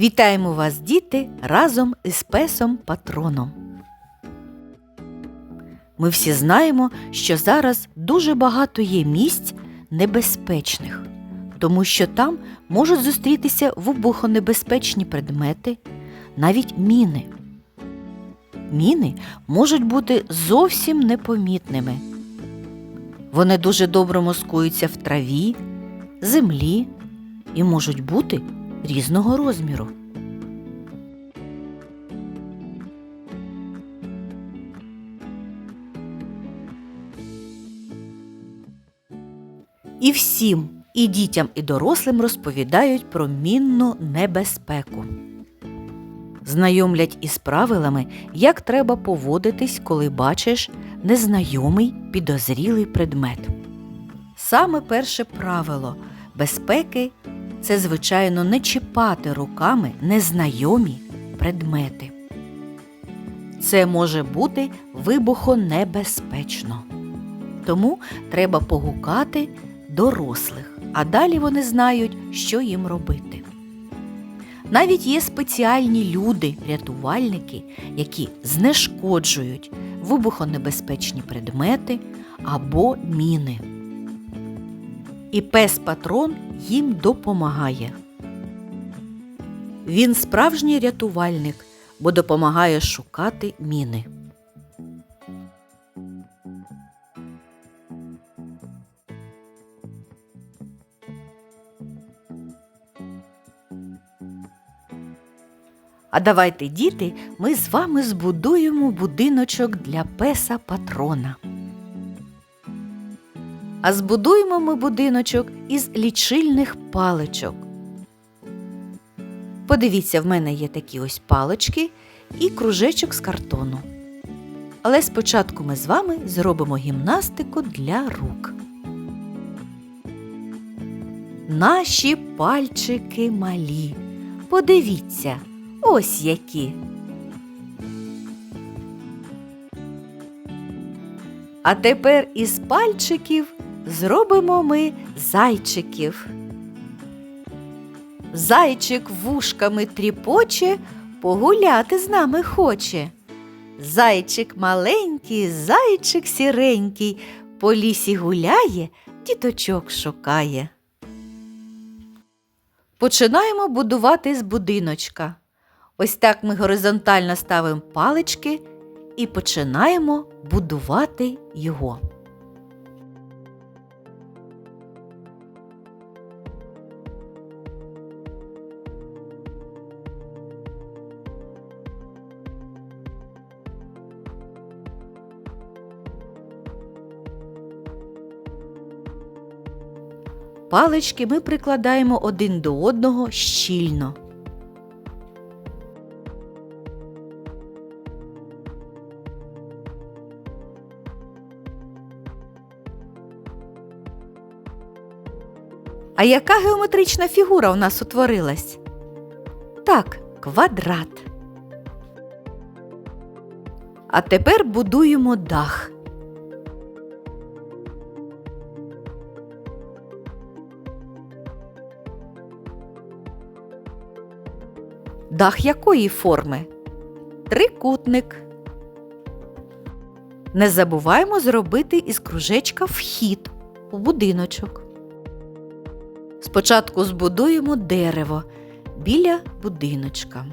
Вітаємо вас, діти, разом із песом патроном. Ми всі знаємо, що зараз дуже багато є місць небезпечних, тому що там можуть зустрітися вибухонебезпечні предмети, навіть міни. Міни можуть бути зовсім непомітними. Вони дуже добре маскуються в траві, землі і можуть бути різного розміру. І всім, і дітям, і дорослим розповідають про мінну небезпеку. Знайомлять із правилами, як треба поводитись, коли бачиш незнайомий підозрілий предмет. Саме перше правило безпеки це, звичайно, не чіпати руками незнайомі предмети. Це може бути вибухонебезпечно. Тому треба погукати дорослих, а далі вони знають, що їм робити. Навіть є спеціальні люди, рятувальники, які знешкоджують вибухонебезпечні предмети або міни. І пес патрон їм допомагає. Він справжній рятувальник, бо допомагає шукати міни. А давайте, діти, ми з вами збудуємо будиночок для песа патрона. А збудуємо ми будиночок із лічильних паличок. Подивіться, в мене є такі ось палички і кружечок з картону. Але спочатку ми з вами зробимо гімнастику для рук. Наші пальчики малі. Подивіться, ось які. А тепер із пальчиків зробимо ми зайчиків. Зайчик вушками тріпоче, погуляти з нами хоче. Зайчик маленький, зайчик сіренький, по лісі гуляє, діточок шукає. Починаємо будувати з будиночка. Ось так ми горизонтально ставимо палички і починаємо будувати його. Палички ми прикладаємо один до одного щільно. А яка геометрична фігура у нас утворилась? Так, квадрат. А тепер будуємо дах. Дах якої форми? Трикутник. Не забуваємо зробити із кружечка вхід у будиночок. Спочатку збудуємо дерево біля будиночка.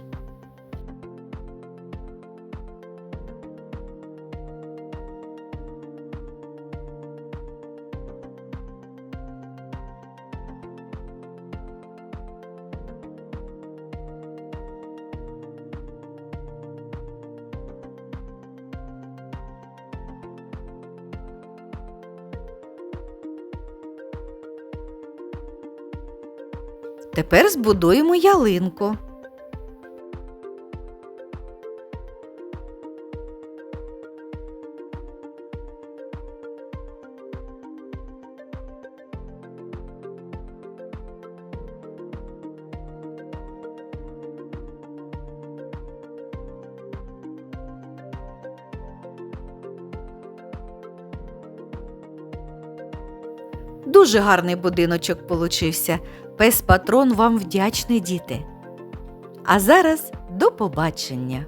Тепер збудуємо ялинку. Дуже гарний будиночок получився. Пес патрон вам вдячний, діти. А зараз до побачення!